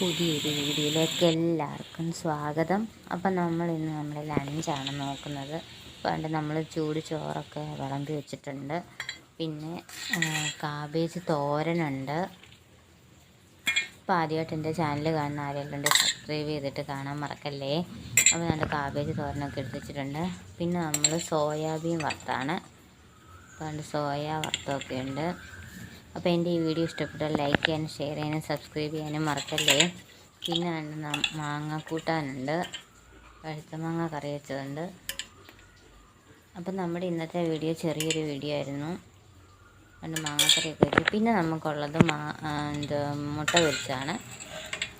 പുതിയൊരു വീഡിയോയിലേക്ക് എല്ലാവർക്കും സ്വാഗതം. അപ്പം നമ്മൾ ഇന്ന് നമ്മുടെ ലഞ്ചാണ് നോക്കുന്നത്. പണ്ട് നമ്മൾ ചൂട് ചോറൊക്കെ വിളമ്പി വെച്ചിട്ടുണ്ട്. പിന്നെ കാബേജ് തോരനുണ്ട്. അപ്പോൾ ആദ്യമായിട്ട് എന്റെ ചാനൽ കാണുന്ന ആരെല്ലാം സബ്സ്ക്രൈബ് ചെയ്തിട്ട് കാണാൻ മറക്കല്ലേ? അപ്പോൾ നല്ല കാബേജ് തോരനൊക്കെ എടുത്ത് വെച്ചിട്ടുണ്ട്. പിന്നെ നമ്മൾ സോയാബീൻ വറുത്താണ്. പണ്ട് സോയ വറുത്തൊക്കെ ഉണ്ട്. അപ്പോൾ എന്റെ ഈ വീഡിയോ ഇഷ്ടപ്പെട്ടാൽ ലൈക്ക് ചെയ്യാനും ഷെയർ ചെയ്യാനും സബ്സ്ക്രൈബ് ചെയ്യാനും മറക്കല്ലേ? പിന്നെ മാങ്ങ കൂട്ടാനുണ്ട്. പഴുത്ത മാങ്ങ കറി വെച്ചതുണ്ട്. അപ്പം നമ്മുടെ ഇന്നത്തെ വീഡിയോ ചെറിയൊരു വീഡിയോ ആയിരുന്നു. അതുകൊണ്ട് മാങ്ങക്കറിയൊക്കെ വെച്ചു. പിന്നെ നമുക്കുള്ളത് മാ എന്ത് മുട്ട വെച്ചാണ്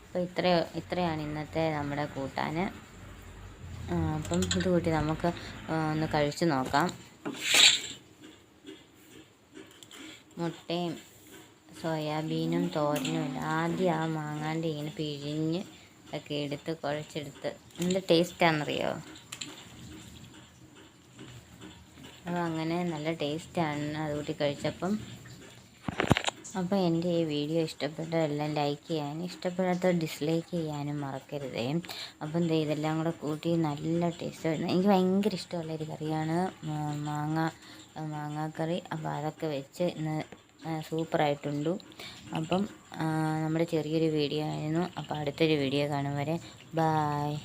അപ്പോൾ ഇത്ര ഇത്രയാണ് ഇന്നത്തെ നമ്മുടെ കൂട്ടാൻ. അപ്പം ഇത് കൂട്ടി നമുക്ക് ഒന്ന് കഴിച്ചു നോക്കാം. മുട്ടയും സോയാബീനും തോരനും ഇല്ല ആദ്യം ആ മാങ്ങാണ്ട് ഇങ്ങനെ പിഴിഞ്ഞ് ഒക്കെ എടുത്ത് കുഴച്ചെടുത്ത്. എന്ത് ടേസ്റ്റാണെന്നറിയോ അപ്പോൾ അങ്ങനെ നല്ല ടേസ്റ്റാണ് അത് കൂട്ടി കഴിച്ചപ്പം അപ്പോൾ എന്റെ ഈ വീഡിയോ ഇഷ്ടപ്പെട്ട എല്ലാം ലൈക്ക് ചെയ്യാനും ഇഷ്ടപ്പെടാത്ത ഡിസ്ലൈക്ക് ചെയ്യാനും മറക്കരുതേ. അപ്പം ദേ ഇതെല്ലാം കൂടെ കൂട്ടി നല്ല ടേസ്റ്റ് എനിക്ക് ഭയങ്കര ഇഷ്ടമുള്ള ഒരു കറിയാണ് മാങ്ങ. മാങ്ങാക്കറി. അപ്പോൾ അതൊക്കെ വെച്ച് ഇന്ന് സൂപ്പറായിട്ടുണ്ട്. അപ്പം നമ്മുടെ ചെറിയൊരു വീഡിയോ ആയിരുന്നു. അപ്പോൾ അടുത്തൊരു വീഡിയോ കാണും വരെ. ബായ്.